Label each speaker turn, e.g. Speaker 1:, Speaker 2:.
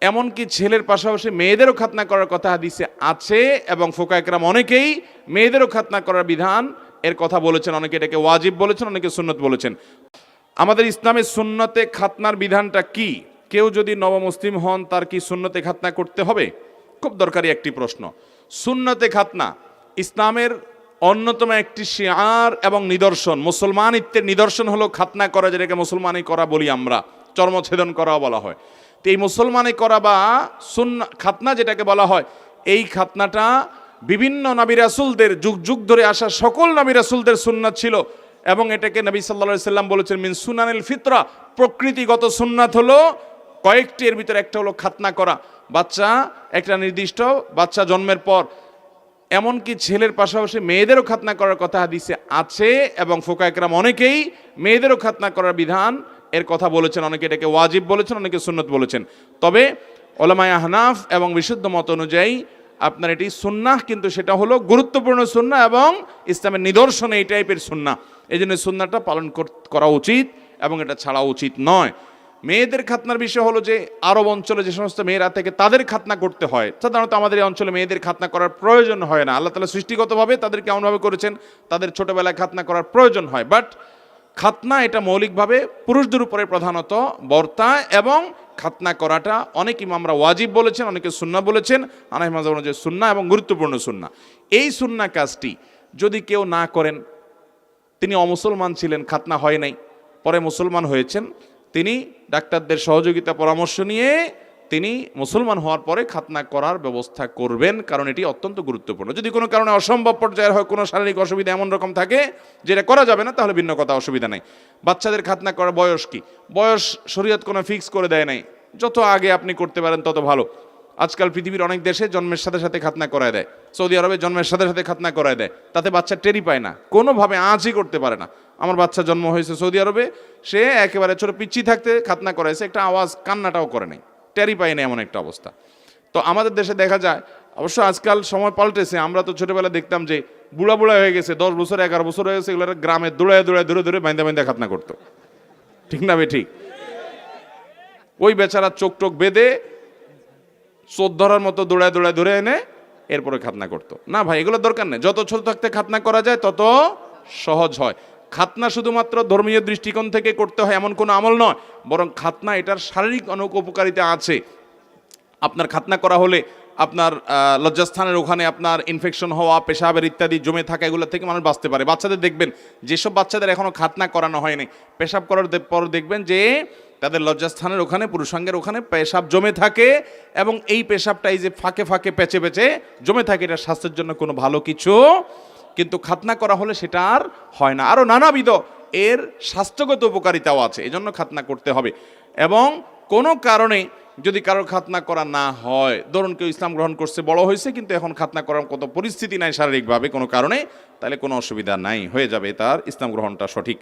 Speaker 1: এমনকি ছেলের পাশাপাশি মেয়েদেরও খাতনা করার কথা হাদিসে আছে এবং ফোকা একরাম অনেকেই মেয়েদেরও খাতনা করার বিধান এর কথা বলেছেন। অনেকে এটাকে ওয়াজিব বলেছেন, অনেকে সুন্নত বলেছেন। আমাদের ইসলামের সুন্নতে খাতনার বিধানটা কি? কেউ যদি নবমুসলিম হন, তার কি সুন্নতে খাতনা করতে হবে? খুব দরকারি একটি প্রশ্ন। সুন্নতে খাতনা ইসলামের অন্যতম একটি শিয়ার এবং নিদর্শন। মুসলমানিত্বের নিদর্শন হলো খাতনা করা, যেটাকে মুসলমানি করা বলি আমরা। চর্মছেদন করাও বলা হয়। তো এই মুসলমানি করা বা সুন্না, খাতনা যেটাকে বলা হয়, এই খাতনাটা বিভিন্ন নবী রাসুলদের যুগ যুগ ধরে আসা সকল নবী রাসুলদের সুন্নাত ছিল এবং এটাকে নবী সাল্লা সাল্লাম বলেছেন, মিন সুনানিল ফিতরা প্রকৃতিগত সুন্নাত হলো কয়েকটি, এর ভিতরে একটা হলো খাতনা করা। বাচ্চা, একটা নির্দিষ্ট বাচ্চা জন্মের পর। এমনকি ছেলের পাশাপাশি মেয়েদেরও খাতনা করার কথা হাদিসে আছে এবং ফোকায়করাম অনেকেই মেয়েদেরও খাতনা করার বিধান এর কথা বলেছেন, অনেকে এটাকে ওয়াজিব বলেছেন, অনেকে সুন্নত বলেছেন। তবে ওলামায় আহনাফ এবং বিশুদ্ধ মত অনুযায়ী আপনার এটি সুন্নাহ, কিন্তু সেটা হলো গুরুত্বপূর্ণ সুন্না এবং ইসলামের নিদর্শন এই টাইপের সুন্না এই জন্য সুন্নাটা পালন করা উচিত এবং এটা ছাড়া উচিত নয়। মেয়েদের খাতনার বিষয় হলো যে, আরব অঞ্চলে যে সমস্ত মেয়েরা থেকে তাদের খাতনা করতে হয়, সাধারণত আমাদের এই অঞ্চলে মেয়েদের খাতনা করার প্রয়োজন হয় না। আল্লাহ তালা সৃষ্টিগতভাবে তাদের কেমনভাবে করেছেন, তাদের ছোটোবেলায় খাতনা করার প্রয়োজন হয়। বাট খাতনা এটা মৌলিকভাবে পুরুষদের উপরে প্রধানত বর্তা এবং খাতনা করাটা অনেক ইমামরা ওয়াজিব বলেছেন, অনেকে সুন্না বলেছেন মাজাব অনুযায়ী সুন্না এবং গুরুত্বপূর্ণ সুন্না এই সুন্না কাজটি যদি কেউ না করেন, তিনি অমুসলমান ছিলেন, খাতনা হয় নাই, পরে মুসলমান হয়েছেন, তিনি ডাক্তারদের সহযোগিতা পরামর্শ নিয়ে তিনি মুসলমান হওয়ার পরে খাতনা করার ব্যবস্থা করবেন, কারণ এটি অত্যন্ত গুরুত্বপূর্ণ। যদি কোনো কারণে অসম্ভব পর্যায়ের হয়, কোনো শারীরিক অসুবিধা এমন রকম থাকে, যেটা করা যাবে না, তাহলে ভিন্ন কথা, অসুবিধা নাই। বাচ্চাদের খাতনা করার বয়স কি? বয়স শরীয়ত কোনো ফিক্স করে দেয় নাই। যত আগে আপনি করতে পারেন, তত ভালো। আজকাল পৃথিবীর অনেক দেশে জন্মের সাথে সাথে খাতনা করায় দেয়। সৌদি আরবে জন্মের সাথে সাথে খাতনা করায় দেয়। তাতে বাচ্চা টেরি পায় না। কোনোভাবে আঁচই করতে পারে না। আমার বাচ্চা জন্ম হয়েছে সৌদি আরবে, সে একেবারে ছোট পিচ্ছি থাকতে খাতনা করাইছে একটা আওয়াজ কান্নাটাও করে নাই। টেরি পায় না এমন একটা অবস্থা। তো আমাদের দেশে দেখা যায়, অবশ্য আজকাল সময় পাল্টেছে, আমরা তো ছোটবেলা দেখতাম যে বুড়া বুড়া হয়ে গেছে, দশ বছর, এগারো বছর হয়ে গেছে এগুলো গ্রামে দৌড়ায় দৌড়ায় ধরে ধরে বাইন্দা বাইন্দা খাতনা করতো। ঠিক না বে ঠিক? ওই বেচারা চোখ টোক বেঁধে চোদ ধরার মতো দৌড়ায় দৌড়ায় ধরে এনে এরপরে খাতনা করতো। না ভাই, এগুলো দরকার নেই। যত ছোট থাকতে খাতনা করা যায়, তত সহজ হয়। খাতনা শুধুমাত্র ধর্মীয় দৃষ্টিকোণ থেকে করতে হয় এমন কোনো আমল নয়, বরং খাতনা এটার শারীরিক অনেক উপকারিতা আছে। আপনার খাতনা করা হলে আপনার লজ্জাস্থানের ওখানে আপনার ইনফেকশন হওয়া, পেশাবের ইত্যাদি জমে থাকা এগুলো থেকে মানুষ বাঁচতে পারে। বাচ্চাদের দেখবেন, যেসব বাচ্চাদের এখনও খাতনা করানো হয়নি, পেশাব করার পর দেখবেন যে তাদের লজ্জাস্থানের ওখানে, পুরুষাঙ্গের ওখানে পেশাব জমে থাকে এবং এই পেশাবটা এই যে ফাঁকে ফাঁকে, পেঁচে পেঁচে জমে থাকে, এটা স্বাস্থ্যের জন্য কোনো ভালো কিছু কিন্তু খাতনা করা হলে সেটা আর হয় না। আরও নানাবিধ এর স্বাস্থ্যগত উপকারিতাও আছে, এজন্য খাতনা করতে হবে। এবং কোনো কারণে যদি কারোর খাতনা করা না হয়, ধরুন কেউ ইসলাম গ্রহণ করছে, বড় হয়েছে, কিন্তু এখন খাতনা করার কত পরিস্থিতি নাই শারীরিকভাবে কোনো কারণে, তাহলে কোনো অসুবিধা নাই, হয়ে যাবে তার ইসলাম গ্রহণটা সঠিক।